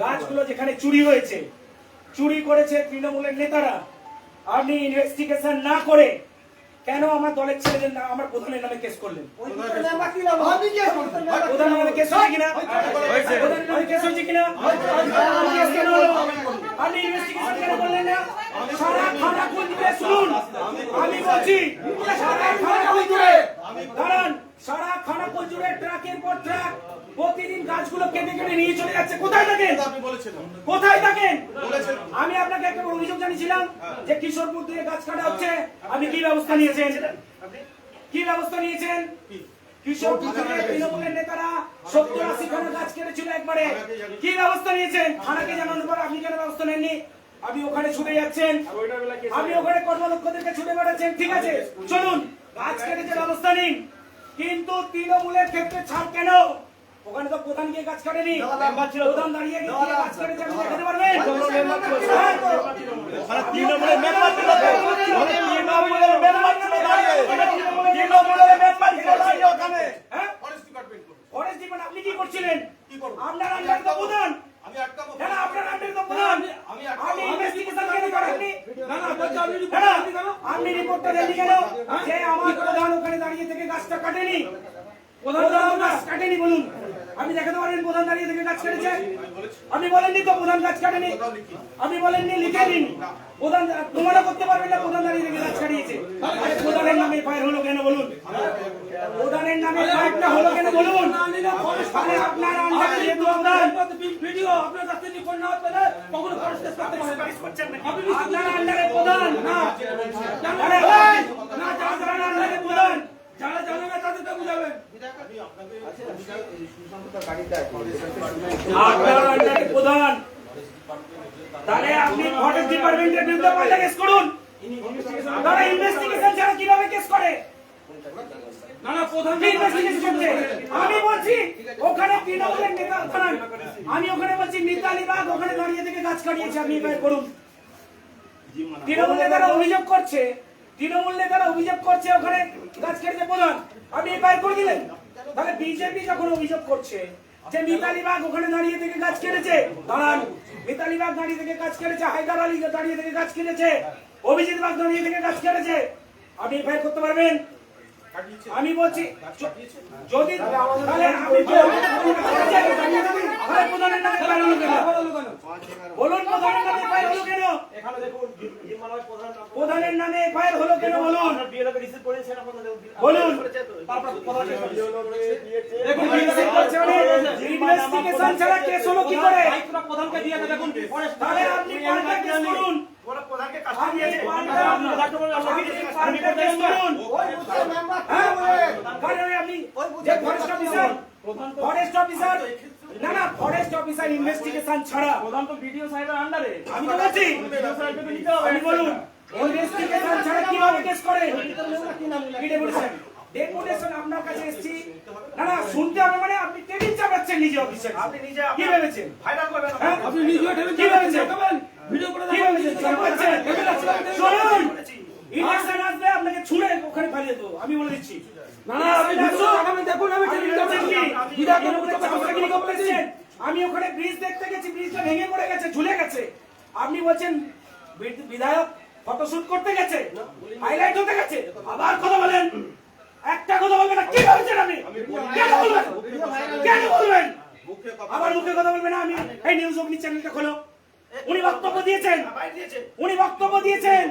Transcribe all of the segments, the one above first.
গাছগুলো যেখানে চুরি হয়েছে চুরি করেছে তৃণমূলের নেতারা। আপনি ইনভেস্টিগেশন না করে কেন আমার দলের ছেলেদের না আমার প্রধানের নামে কেস করলেন? প্রধানের নামে কেস হয়েছে কিনা? প্রধানের নামে কেস হয়েছে কিনা? কেস কেন হলো? আপনি ইনভেস্টিগেশন কেন করলেন না? সারা খানা কোন দিকে শুনুন। আমি বলছি। সারা খানা কোন জুড়ে দাঁড়ান সারা খানাকুল জুড়ে ট্রাকের পর ট্রাক। প্রতিদিন গাছগুলো কেটে কেটে নিয়ে চলে যাচ্ছে। কোথায় থাকেন? কোথায় থাকেন? আমি আপনাকে একটা অভিযোগ জানিয়েছিলাম যে কিশোরপুর থেকে গাছ কাটা হচ্ছে। আপনি কি ব্যবস্থা নিয়েছেন? কি ব্যবস্থা নিয়েছেন? কিশোরপুর থেকে তৃণমূলের নেতারা সত্তর আশি খানা গাছ কেটেছিল একবারে। কি ব্যবস্থা নিয়েছেন? থানাকে জানানোর পর আপনি কেন ব্যবস্থা নেননি? আপনি ওখানে ছুটে যাচ্ছেন। আপনি ওখানে কর্মদক্ষদেরকে ছুটে বেড়াচ্ছেন ঠিক আছে চলুন গাছ কেটেছে ব্যবস্থা নিন। কিন্তু তৃণমূলের ক্ষেত্রে ছাড় কেন? ওখানে তো প্রধান গিয়ে গাছ কাটেনি প্রধান দাঁড়িয়ে গিয়ে গাছ কেটেছে আপনি দেখাতে পারবেন হ্যাঁ? ওখানে তৃণমূলের মেম্বার ছিল তৃণমূলের মেম্বার ছিল দাঁড়িয়ে। তৃণমূলের মেম্বার ছিল দাঁড়িয়ে ওখানে। হ্যাঁ? ফরেস্ট ডিপার্টমেন্ট আপনি কি করছিলেন আপনার আন্ডারে তো প্রধান না না আপনার আন্ডারে তো প্রধান আপনি ইনভেস্টিগেশন কেন করেননি না না বলছি আপনি আপনি রিপোর্টটা দেননি কেন যে আমার প্রধান ওখানে দাঁড়িয়ে থেকে গাছটা কাটেনি প্রধান গাছ কাটেনি বলুন আপনি দেখাতে পারেন প্রধান দাঁড়িয়ে থেকে গাছ কেটেছে আপনি বলেননি তো প্রধান গাছ কাটেনি আপনি বলেননি লিখে দিন প্রধান প্রমাণও করতে পারবেন না প্রধান দাঁড়িয়ে থেকে গাছ কাটিয়েছে প্রধানের নামে ফায়ার হলো কেন বলুন প্রধানের নামে ফায়ারটা হলো কেন বলুন আরে আপনার আন্ডারে যেহেতু প্রধান ভিডিও আপনার কাছে না পেলে কখনো করতে পারবেন না। আপনি আপনার আন্ডারে প্রধান না না যারা আন্ডারে প্রধান তারা আমি বলছি, ওখানে তৃণমূলের নেতা আমি ওখানে বলছি মিতালি বাগ ওখানে দাঁড়িয়ে থেকে গাছ কাটিয়েছে এবার করুন। তৃণমূল নেতারা অভিযোগ করছে তৃণমূল নেতারা অভিযোগ করছে ওখানে গাছ কেটেছে প্রধান। আপনি এবার করে দিলেন। তাহলে বিজেপি যখন অভিযোগ করছে যে মিতালি বাগ ওখানে দাঁড়িয়ে থেকে গাছ কেটেছে, দাঁড়ান। মিতালি বাগ দাঁড়িয়ে থেকে গাছ কেটেছে, হায়দার আলী দাঁড়িয়ে থেকে গাছ কেটেছে, অভিজিৎ বাগ দাঁড়িয়ে থেকে গাছ কেটেছে। আপনি এফআইআর করতে পারবেন? আমি বলছি, যদি তাহলে প্রধানের নামে। কেন বলুন প্রধানের নামে এফআইআর হলো কেন প্রধানের নামে ফাইল হলো কেন বলুন? বলুন। দেখুন ইনভেস্টিগেশন ছাড়া কেস হলো কি করে? প্রধানকে দিয়ে দেখুন তাহলে আপনি পাল্টা করুন প্রধানকে কাজ আপনি পাল্টা আপনি পাল্টা কেস করুন হ্যাঁ? কারণ আপনি যে ফরেস্ট অফিসার ফরেস্ট অফিসার না না অফিসার ইনভেস্টিগেশন ছাড়া প্রধান তো ভিডিও সাহেবের আন্ডারে আমি তো বলছি আপনি বলুন ইনভেস্টিগেশন ছাড়া কীভাবে কেস করেন কি ডেপুটেশন ডেপুটেশন আপনার কাছে এসেছি। না না শুনতে হবে মানে আপনি টেবিল চাপাচ্ছেন নিজে অফিসে। আপনি নিজে কি ভেবেছেন? ভাইরাল করবেন হ্যাঁ? আপনি নিজে টেবিল কি ভেবেছেন? ভিডিও করে কি ভেবেছেন? চাপাচ্ছেন? শুনুন ইলেকশন আসবে আপনাকে ছুঁড়ে ওখানে ফালিয়ে দেবো। আমি বলে দিচ্ছি। না না আপনি দেখুন আমি টেবিল বলছেন কি? বিধায়ক চাপাচাপাকি করতেছেন। আমি ওখানে ব্রিজ দেখতে গেছি ব্রিজটা ভেঙে পড়ে গেছে ঝুলে গেছে। আপনি বলছেন বিধায়ক ফটোশুট করতে গেছে? হাইলাইট হতে গেছে? আবার কথা বলেন। একটা কথা বলবেন না কি ভাবছেন আপনি? কেন বলবেন? কেন বলবেন আবার মুখে কথা বলবেন না আমি এই নিউজ অগ্নি চ্যানেলটা খোলো। উনি বক্তব্য দিয়েছেন। উনি বক্তব্য দিয়েছেন।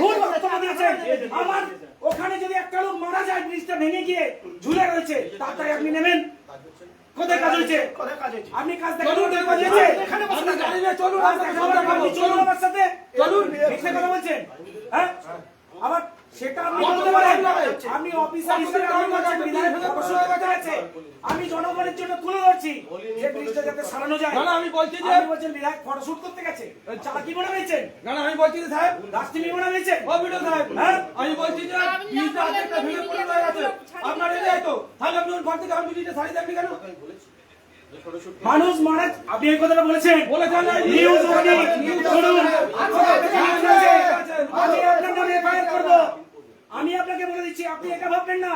ভুল বক্তব্য দিয়েছেন। আমার ওখানে যদি একটা লোক মারা যায় ব্রিজটা ভেঙে গিয়ে ঝুলে রয়েছে তাড়াতাড়ি আপনি নেবেন। কোথায় কাজ হয়েছে? কোথায় কাজ হয়েছে? আপনি কাজ দেখেন কোথায় কাজ হয়েছে? এখানে বসে গাড়ি নিয়ে চলুন আপনি চলুন। আমার সাথে চলুন মিথ্যে কথা বলছেন। হ্যাঁ? আবার সেটা আপনি বলতে পারেন। আমি অফিসার হিসেবে আমি বলছি আমি জনগণের জন্য তুলে ধরছি। যে ব্রিজটা যাতে সারানো যায়। না, না, আমি বলছি যে- বলছেন বিধায়ক ফটোশুট করতে গেছে। চা কি মনে হয়েছেন না না আমি বলছি যে সাহেব রাষ্ট্রী মনে ও সাহেব। হ্যাঁ? আমি বলছি যে ব্রিজটা পড়ে রয়ে গেছে আপনার এরিয়ায় তো তাহলে আপনি ওর ঘর থেকে আমি ব্রিজটা ছাড়িয়ে দেননি কেন? মানুষ মারা আপনি এই কথাটা বলেছেন। নিউজ শুনুন আমি আপনার নামে এফআইআর করব। আমি আপনাকে বলে দিচ্ছি আপনি একা ভাববেন না।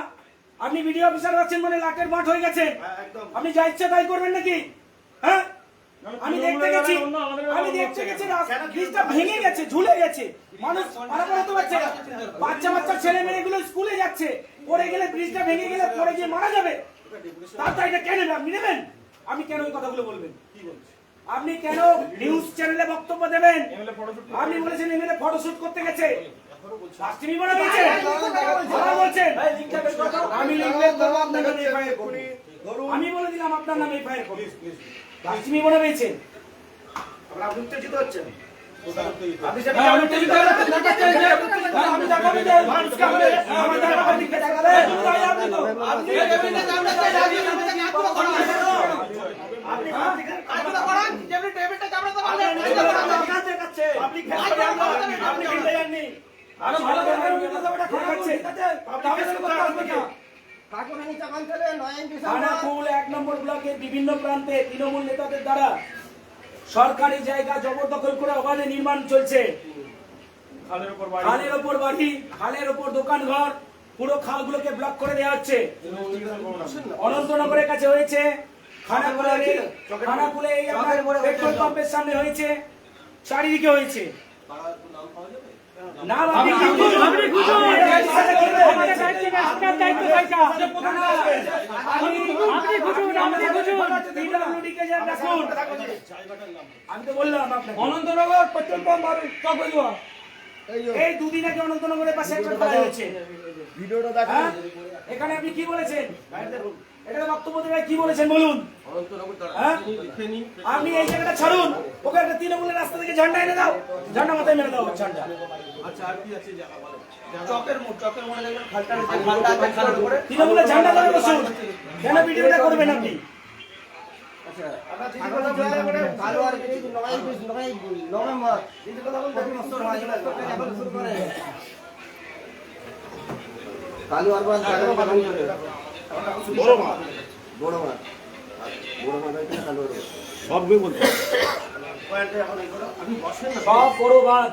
আপনি ভিডিও অফিসার আছেন মানে লাটের মাঠ হয়ে গেছে আপনি যা ইচ্ছা তাই করবেন নাকি? হ্যাঁ? আমি দেখতে গেছি আমি দেখতে গেছি ব্রিজটা ভেঙে গেছে ঝুলে গেছে মানুষ বাচ্চা বাচ্চা ছেলে মেয়েগুলো স্কুলে যাচ্ছে পড়ে গেলে ব্রিজটা ভেঙে গেলে পড়ে গিয়ে মারা যাবে তার দায়টা কে নেবে আপনি নেবেন আপনি কেন ওই কথাগুলো বলবেন আপনি কেন নিউজ চ্যানেলে বক্তব্য দেবেন আপনি বলেছেন এমএলএ ফটোশুট করতে গেছে মনে বলছেন বলছেন আমি করব আমি বলে দিলাম আপনার নামে এফআইআর করব রাষ্ট্রী মনে পেয়েছেন আপনি তো আপনি এমনিতে জানতে চাই আপনি ভালো করে খানাকুল এক নম্বর ব্লকের বিভিন্ন প্রান্তে তৃণমূল নেতাদের দ্বারা সরকারি জায়গা জবরদখল করে ওখানে নির্মাণ চলছে। খালের ওপর বাড়ি। খালের ওপর দোকান ঘর পুরো খালগুলোকে ব্লক করে দেওয়া হচ্ছে। অনন্তনগরের কাছে হয়েছে। খানাকুলে খানাকুলে এই পেট্রোল পাম্পের সামনে হয়েছে। চারিদিকে হয়েছে। আমি তো বললাম অনন্তনগর পেট্রোল পাম্প এই দুদিন আগে অনন্তনগরের পাশে একটা হয়েছে। হ্যাঁ? এখানে আপনি কি বলেছেন? এখানে বক্তব্য দেবে কি বলেছেন বলুন? হ্যাঁ? আপনি এই জায়গাটা ছাড়ুন ওকে একটা তৃণমূলের রাস্তা থেকে ঝান্ডা এনে দাও। ঝান্ডা মাথায় মেরে দাও ঝান্ডা। তৃণমূলের ঝান্ডা ধরে বসুন। কেন ভিডিওটা করবেন আপনি? কালু আর বড় মাছ বড় মাছ বড় মাছ। সবগুলো বলতে সব বড় বাদ